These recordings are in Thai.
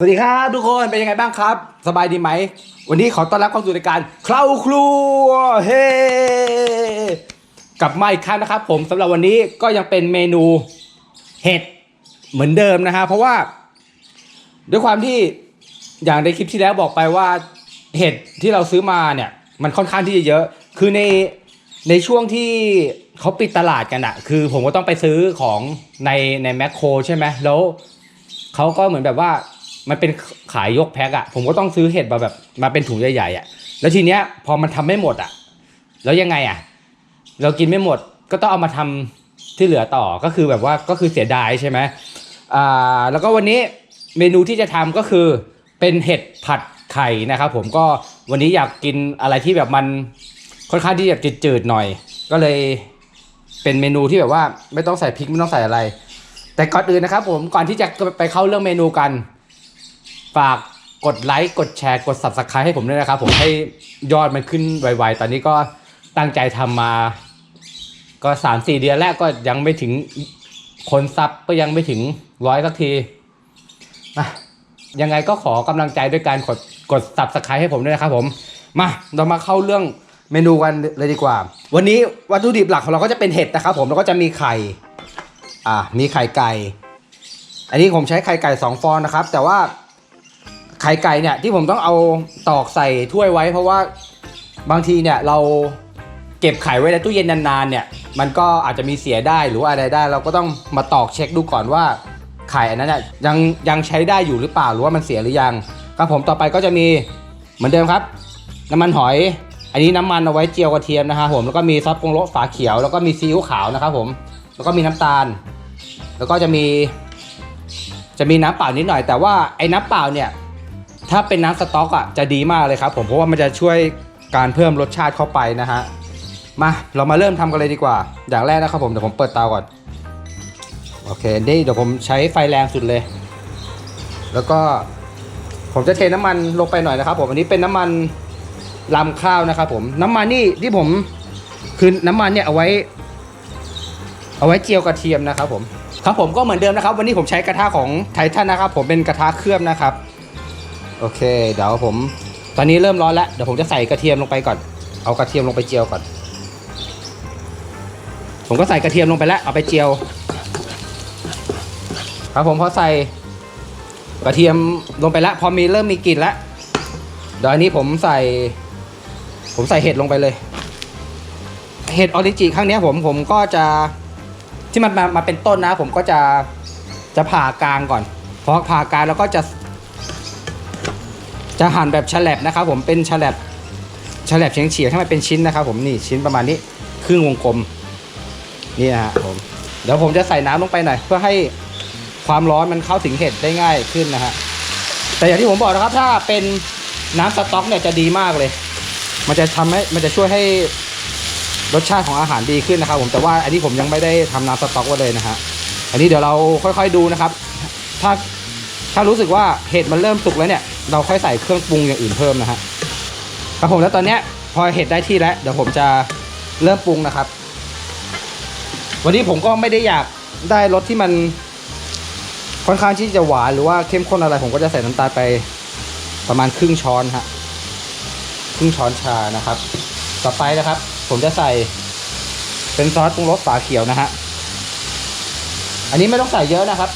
สวัสดีครับทุกคนเป็นยังไงบ้างครับ สบายดีไหม วันนี้ขอต้อนรับเข้าสู่รายการเคล้าครัวเฮ้กลับมาอีกครั้งนะครับ ผมสำหรับวันนี้ก็ยังเป็นเมนูเห็ดเหมือนเดิมนะฮะเพราะว่า ด้วยความที่อย่างในคลิปที่แล้วบอกไปว่าเห็ดที่เราซื้อมาเนี่ย มันค่อนข้างที่จะเยอะ คือในในช่วงที่เขาปิดตลาดกันอะคือผมก็ต้องไปซื้อของในในแมคโครใช่ไหมแล้วเขาก็เหมือนแบบว่า มันเป็นขายยกแพ็คอะผมก็ต้องซื้อเห็ดมาแบบมาเป็นถุงใหญ่ๆอะแล้วทีเนี้ยพอมันทำไม่หมดอะแล้วยังไงอะเรากินไม่หมดก็ต้องเอามาทำที่เหลือต่อก็คือแบบว่าก็คือเสียดายใช่ไหมอ่าแล้วก็วันนี้เมนูที่จะทำก็คือเป็นเห็ดผัดไข่นะครับผมก็วันนี้อยากกินอะไรที่แบบมันค่อนข้างที่จะจืดๆหน่อย ก็เลยเป็นเมนูที่แบบว่าไม่ต้องใส่พริกไม่ต้องใส่อะไร แต่ก่อนอื่นนะครับผมก่อนที่จะไปเข้าเรื่องเมนูกัน ฝากกดไลค์กดแชร์กด subscribe ให้ผมด้วยนะครับ ผมให้ยอดมันขึ้นไวๆ ตอนนี้ก็ตั้งใจทำมา ก็สามสี่เดือนแรกก็ยังไม่ถึงคนซับก็ยังไม่ถึงร้อยสักทีอะยังไงก็ขอกำลังใจด้วยการกดกด subscribe ให้ผมด้วยนะครับผม มาเรามาเข้าเรื่องเมนูกันเลยดีกว่า วันนี้วัตถุดิบหลักของเราก็จะเป็นเห็ดนะครับ ผมแล้วก็จะมีไข่ อ่ามีไข่ไก่ อันนี้ผมใช้ไข่ไก่สองฟองนะครับ แต่ว่า ไข่ไก่เนี่ยที่ผมต้องเอาตอกใส่ถ้วยไว้ เพราะว่าบางทีเนี่ยเราเก็บไข่ไว้ในตู้เย็นนานๆเนี่ย มันก็อาจจะมีเสียได้หรือว่าอะไรได้ เราก็ต้องมาตอกเช็คดูก่อนว่าไข่อันนั้นเนี่ยยังยังใช้ได้อยู่หรือเปล่าหรือว่ามันเสียหรือยังครับผมต่อไปก็จะมีเหมือนเดิมครับ น้ำมันหอย อันนี้น้ำมันเอาไว้เจียวกระเทียมนะครับผมแล้วก็มีซอสปรุงรสฝาเขียวแล้วก็มีซีอิ๊วขาวนะครับผมแล้วก็มีน้ำตาล แล้วก็จะมี จะมีน้ำเปล่านิดหน่อย แต่ว่าไอ้น้ำเปล่าเนี่ย ถ้าเป็นน้ำสต๊อกอะจะดีมากเลยครับผมเพราะว่ามันจะช่วยการเพิ่มรสชาติเข้าไปนะฮะมาเรามาเริ่มทำกันเลยดีกว่า อย่างแรกนะครับผมเดี๋ยวผมเปิดเตาก่อนโอเคนี่เดี๋ยวผมใช้ไฟแรงสุดเลย แล้วก็ผมจะเทน้ำมันลงไปหน่อยนะครับ ผมอันนี้เป็นน้ำมันลำข้าวนะครับผมน้ำมันนี่ที่ผมคือน้ำมันเนี่ยเอาไว้ เอาไว้เจียวกระเทียมนะครับผมครับผมก็เหมือนเดิมนะครับ วันนี้ผมใช้กระทะของไททันนะครับ ผมเป็นกระทะเคลือบนะครับ โอเค เดี๋ยวผม ตอนนี้เริ่มร้อนแล้ว เดี๋ยวผมจะใส่กระเทียมลงไปก่อน เอากระเทียมลงไปเจียวก่อน ผมก็ใส่กระเทียมลงไปแล้ว เอาไปเจียว ครับผมพอใส่กระเทียมลงไปแล้ว พอมีเริ่มมีกลิ่นแล้วเดี๋ยวอันนี้ผมใส่ ผมใส่เห็ดลงไปเลย เห็ดออริจิครั้งนี้ผมผมก็จะที่มันมามาเป็นต้นนะ ผมก็จะจะผ่ากลางก่อนพอผ่ากลางแล้วก็จะ จะหั่นแบบฉลับนะครับผมเป็นฉลับฉลับเฉียงเฉียงให้มันเป็นชิ้นนะครับ ผมนี่ชิ้นประมาณนี้ครึ่งวงกลมนี่นะฮะผมเดี๋ยวผมจะใส่น้ำลงไปหน่อยเพื่อให้ความร้อนมันเข้าถึงเห็ดได้ง่ายขึ้นนะฮะแต่อย่างที่ผมบอกนะครับ ถ้าเป็นน้ำสต๊อกเนี่ยจะดีมากเลย มันจะทำให้มันจะช่วยให้รสชาติของอาหารดีขึ้นนะครับ ผมแต่ว่าอันนี้ผมยังไม่ได้ทำน้ำสต๊อกไว้เลยนะฮะอันนี้เดี๋ยวเราค่อยๆดูนะครับ ถ้าถ้ารู้สึกว่าเห็ดมันเริ่มสุกแล้วเนี่ย เราค่อยใส่เครื่องปรุงอย่างอื่นเพิ่มนะฮะครับผมแล้วตอนเนี้ยพอเห็ดได้ที่แล้วเดี๋ยวผมจะเริ่มปรุงนะครับ วันนี้ผมก็ไม่ได้อยากได้รสที่มันค่อนข้างที่จะหวานหรือว่าเข้มข้นอะไร ผมก็จะใส่น้ำตาลไปประมาณครึ่งช้อนฮะครึ่งช้อนชานะครับ ต่อไปนะครับ ผมจะใส่เป็นซอสปรุงรสฝาเขียวนะฮะอันนี้ไม่ต้องใส่เยอะนะครับ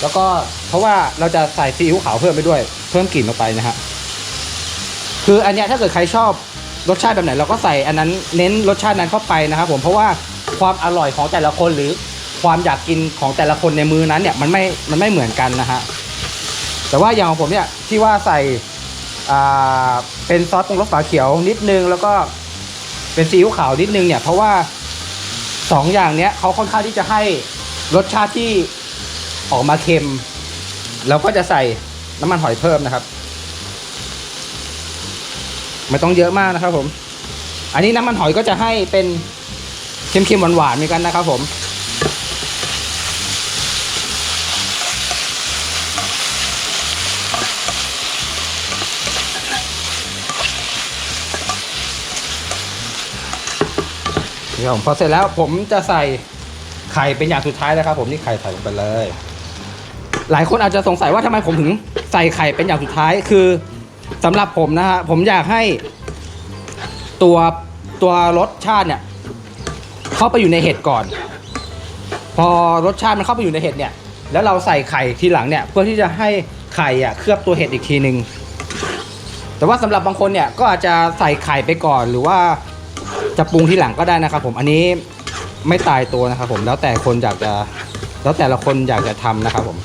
แล้วก็เพราะว่าเราจะใส่ซีอิ๊วขาวเพิ่มไปด้วย พิ่มกลิ่นลงไปนะฮะคืออันเนี้ยถ้าเกิดใครชอบรสชาติแบบไหนเราก็ใส่อันนั้นเน้นรสชาตินั้นเข้าไปนะครับผมเพราะว่าความอร่อยของแต่ละคนหรือความอยากกินของแต่ละคนในมือนั้นเนี่ยมันไม่มันไม่เหมือนกันนะฮะแต่ว่าอย่างของผมเนี่ยที่ว่าใส่เป็นซอสปรุงรสฝาเขียวนิดนึง แล้วก็เป็นซีอิ๊วขาวนิดนึงเนี่ยเพราะว่าสองอย่างเนี้ยเขาค่อนข้างที่จะให้รสชาติที่ออกมาเค็ม เราก็จะใส่ น้ำมันหอยเพิ่มนะครับ ไม่ต้องเยอะมากนะครับ ผม อันนี้น้ำมันหอยก็จะให้เป็นเค็มๆหวานๆเหมือนกันนะครับ ผมนี่ครับผมพอเสร็จแล้วผมจะใส่ไข่เป็นอย่างสุดท้ายนะครับ ผมนี่ไข่ใส่ลงไปเลย หลายคนอาจจะสงสัยว่าทำไมผมถึง ใส่ไข่เป็นอย่างสุดท้ายคือสำหรับผมนะฮะผมอยากให้ตัวตัวรสชาติเนี่ย เข้าไปอยู่ในเห็ดก่อน พอรสชาติมันเข้าไปอยู่ในเห็ดเนี่ย แล้วเราใส่ไข่ทีหลังเนี่ย เพื่อที่จะให้ไข่อะเคลือบตัวเห็ดอีกทีหนึ่งแต่ว่าสำหรับบางคนเนี่ยก็อาจจะใส่ไข่ไปก่อน หรือว่าจะปรุงทีหลังก็ได้นะครับ ผมอันนี้ไม่ตายตัวนะครับ ผมแล้วแต่คนอยากจะ แล้วแต่ละคนอยากจะทำนะครับผม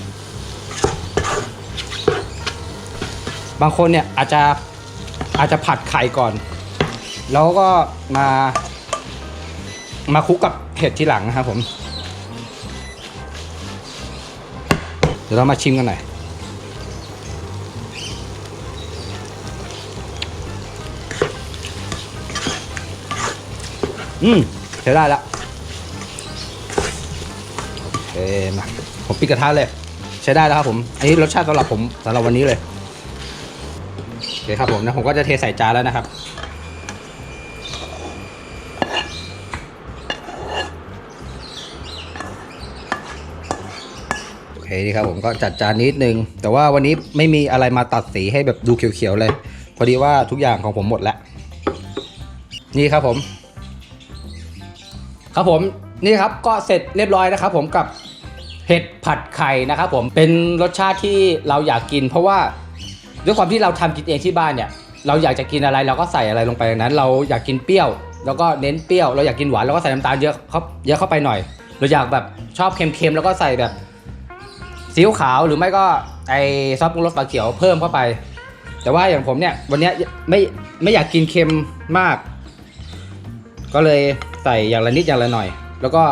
บางคนเนี่ยอาจจะอาจจะผัดไข่ก่อน แล้วก็มา มาคลุกกับเห็ดทีหลังนะครับผม เดี๋ยวเรามาชิมกันหน่อยอืมใช้ได้แล้วโอเคมาผมปิดกระทะเลย ใช้ได้แล้วครับผม อันนี้รสชาติสำหรับผมสำหรับวันนี้เลย คครับผมนะผมก็จะเทใส่จานแล้วนะครับ โอเคนี่ครับผมก็จัดจานนิดนึง แต่ว่าวันนี้ไม่มีอะไรมาตัดสีให้แบบดูเขียวๆเลย พอดีว่าทุกอย่างของผมหมดแล้ว นี่ครับผม ครับผมนี่ครับก็เสร็จเรียบร้อยนะครับ ผมกับเห็ดผัดไข่นะครับผมเป็นรสชาติที่เราอยากกินเพราะว่า ด้วยความที่เราทำกินเองที่บ้านเนี่ย เราอยากจะกินอะไรเราก็ใส่อะไรลงไปนนั้น เราอยากกินเปรี้ยวแล้วก็เน้นเปรี้ยว เราอยากกินหวานเราก็ใส่น้ำตาลเยอะเข้าเยอะเข้าไปหน่อย เราอยากแบบชอบเค็มๆแล้วก็ใส่แบบซีอิ๊วขาวหรือไม่ก็ไอซอสปรุงรสฝาเขียวเพิ่มเข้าไป แต่ว่าอย่างผมเนี่ยวันนี้ไม่ไม่อยากกินเค็มมาก ก็เลยใส่อย่างละนิดอย่างละหน่อย แล้วก็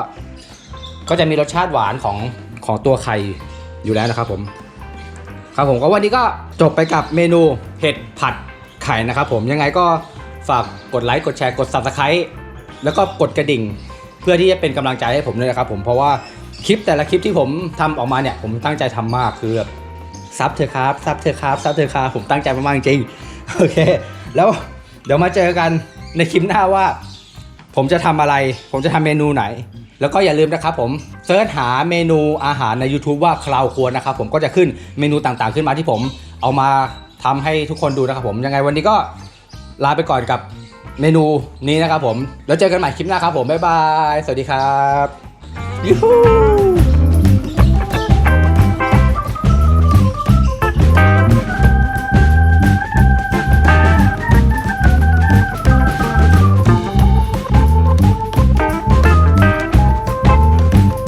ก็จะมีรสชาติหวานของของตัวไข่อยู่แล้วนะครับผม ครับผมก็วันนี้ก็จบไปกับเมนูเห็ดผัดไข่นะครับผมยังไงก็ฝากกดไลค์กดแชร์กด subscribe แล้วก็กดกระดิ่ง เพื่อที่จะเป็นกำลังใจให้ผมด้วยนะครับผมเพราะว่าคลิปแต่ละคลิปที่ผมทำออกมาเนี่ยผมตั้งใจทำมากคือแบบซับเธอครับซับเธอครับซับเธอครับผมตั้งใจมากๆจริงโอเค แล้วเดี๋ยวมาเจอกันในคลิปหน้าว่า ผมจะทำอะไร ผมจะทำเมนูไหน แล้วก็อย่าลืมนะครับผมเซิร์ชหาเมนูอาหารใน YouTube ว่าคราวครัวนะครับผมก็จะขึ้นเมนูต่างๆ ขึ้นมาที่ผมเอามาทำให้ทุกคนดูนะครับผมยังไงวันนี้ก็ลาไปก่อนกับเมนูนี้นะครับผม แล้วเจอกันใหม่คลิปหน้าครับผม บ๊ายบาย สวัสดีครับยูฮู